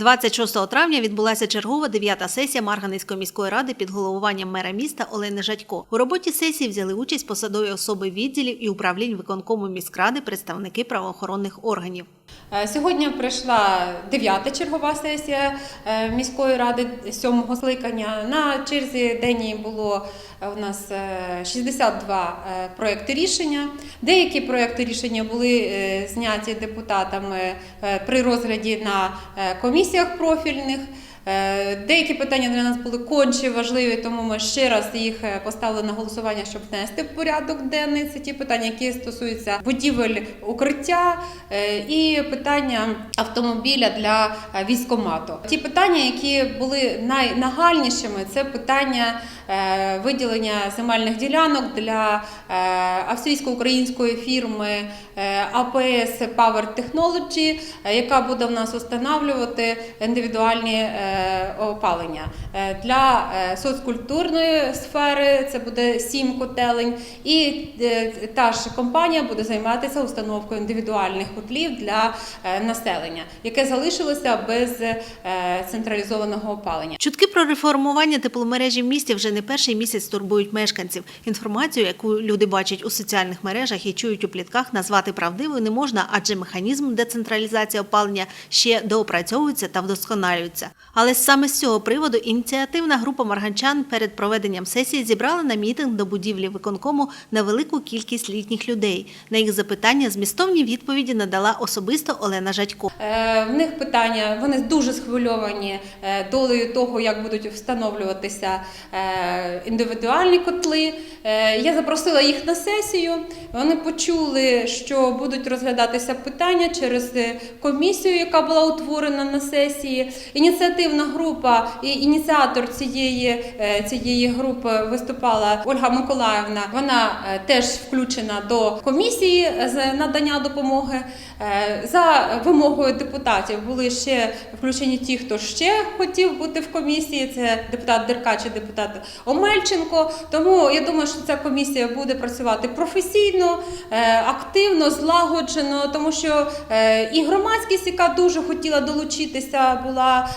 26 травня відбулася чергова дев'ята сесія Марганецької міської ради під головуванням мера міста Олени Жадько. У роботі сесії взяли участь посадові особи відділів і управлінь виконкому міськради, представники правоохоронних органів. Е, Сьогодні прийшла дев'ята чергова сесія е, міської ради сьомого скликання. На черзі день було е, у нас е, 62 е, проекти рішення. Деякі проекти рішення були зняті депутатами при розгляді на комісіях профільних. Е, Деякі питання для нас були конче важливі, тому ми ще раз їх е, поставили на голосування, щоб внести в порядок денний. Це ті питання, які стосуються будівель укриття е, і питання автомобіля для військомату. Ті питання, які були найнагальнішими, це питання виділення земельних ділянок для австрійсько-української фірми APS Power Technology, яка буде в нас встановлювати індивідуальні опалення. Е, Для е, соцкультурної сфери це буде сім котелень, і е, та ж компанія буде займатися установкою індивідуальних котлів для е, населення, яке залишилося без е, централізованого опалення. Чутки про реформування тепломережі в місті вже не перший місяць турбують мешканців. Інформацію, яку люди бачать у соціальних мережах і чують у плітках, назвати правдивою не можна, адже механізм децентралізації опалення ще доопрацьовується та вдосконалюється. Але саме з цього приводу ініціативна група марганчан перед проведенням сесії зібрала на мітинг до будівлі виконкому невелику кількість літніх людей. На їх запитання змістовні відповіді надала особисто Олена Жадько. Е, В них питання, вони дуже схвильовані е, долею того, як будуть встановлюватися е, індивідуальні котли. Я запросила їх на сесію. Вони почули, що будуть розглядатися питання через комісію, яка була утворена на сесії. Ініціативна група і ініціатор цієї, е, цієї групи виступала Ольга Миколаївна. Вона е, теж включена до комісії з надання допомоги. Е, За вимогою депутатів були ще включені ті, хто ще хотів бути в комісії. Це депутат Деркач і депутат Омельченко. Тому я думаю, що ця комісія буде працювати професійно, активно, злагоджено, тому що і громадськість, яка дуже хотіла долучитися, була,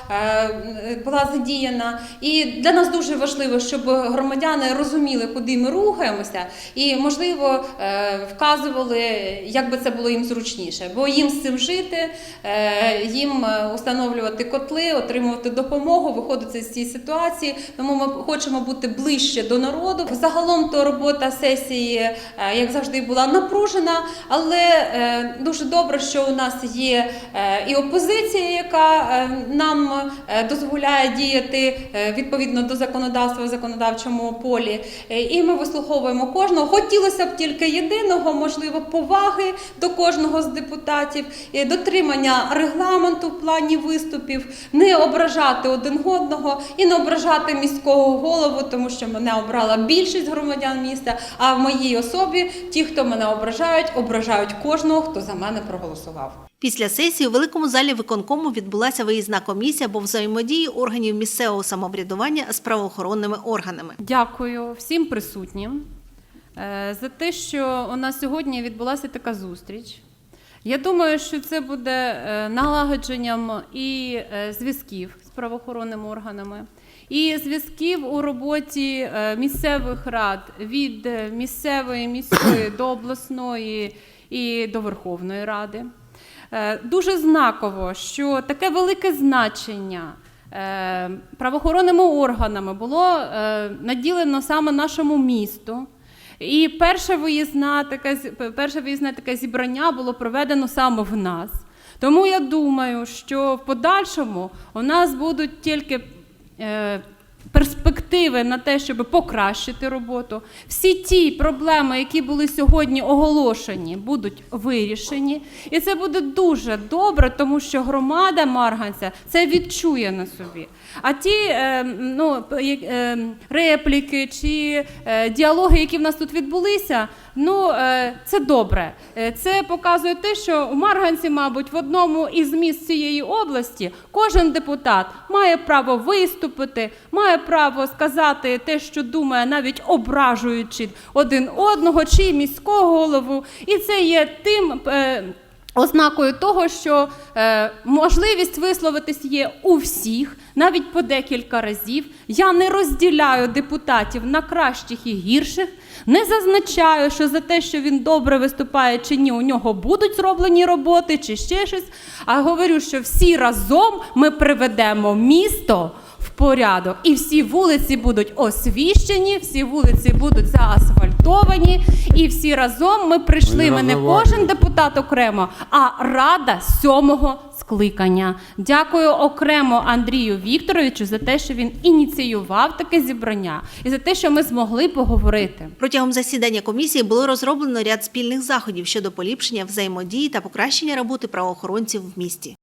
була задіяна. І для нас дуже важливо, щоб громадяни розуміли, куди ми рухаємося, і можливо е, вказували, як би це було їм зручніше, бо їм з цим жити, е, їм е, установлювати котли, отримувати допомогу, виходити з цієї ситуації. Тому ми хочемо бути ближче до народу. Загалом то робота сесії, е, як завжди, була напружена, але е, дуже добре, що у нас є е, і опозиція, яка е, нам е, дозволяє діяти е, відповідно до законодавства в законодавчому полі. Е, І ми вислуховуємо кожного. Хотілося б тільки єдиного, можливо, поваги до кожного з депутатів, е, дотримання регламенту в плані виступів, не ображати один одного і не ображати міського голову, тому що мене обрала більшість громадян міста. А в моїй особі ті, хто мене ображають, ображають кожного, хто за мене проголосував. Після сесії у великому залі виконкому відбулася виїзна комісія по взаємодії органів місцевого самоврядування з правоохоронними органами. Дякую всім присутнім е, за те, що у нас сьогодні відбулася така зустріч. Я думаю, що це буде е, налагодженням і е, зв'язків з правоохоронними органами, і зв'язків у роботі місцевих рад від місцевої міської до обласної і до Верховної Ради. Е, Дуже знаково, що таке велике значення е, правоохоронними органами було е, наділено саме нашому місту. І перше виїзна таке, перше виїзне таке зібрання було проведено саме в нас. Тому я думаю, що в подальшому у нас будуть тільки е, перспективи на те, щоб покращити роботу. Всі ті проблеми, які були сьогодні оголошені, будуть вирішені. І це буде дуже добре, тому що громада Марганця це відчує на собі. А ті е, ну, е, репліки чи е, діалоги, які в нас тут відбулися, ну е, це добре. Е, Це показує те, що у Марганці, мабуть, в одному із міст цієї області кожен депутат має право виступити, має право сказати те, що думає, навіть ображуючи один одного чи міського голову. І це є тим. Ознакою того, що е, можливість висловитись є у всіх, навіть по декілька разів. Я не розділяю депутатів на кращих і гірших, не зазначаю, що за те, що він добре виступає чи ні, у нього будуть зроблені роботи чи ще щось. А говорю, що всі разом ми приведемо місто в порядок, і всі вулиці будуть освіщені, всі вулиці будуть заасфальтовані, і всі разом ми прийшли. Ми не кожен депутат окремо, а рада сьомого скликання. Дякую окремо Андрію Вікторовичу за те, що він ініціював таке зібрання, і за те, що ми змогли поговорити. Протягом засідання комісії було розроблено ряд спільних заходів щодо поліпшення взаємодії та покращення роботи правоохоронців в місті.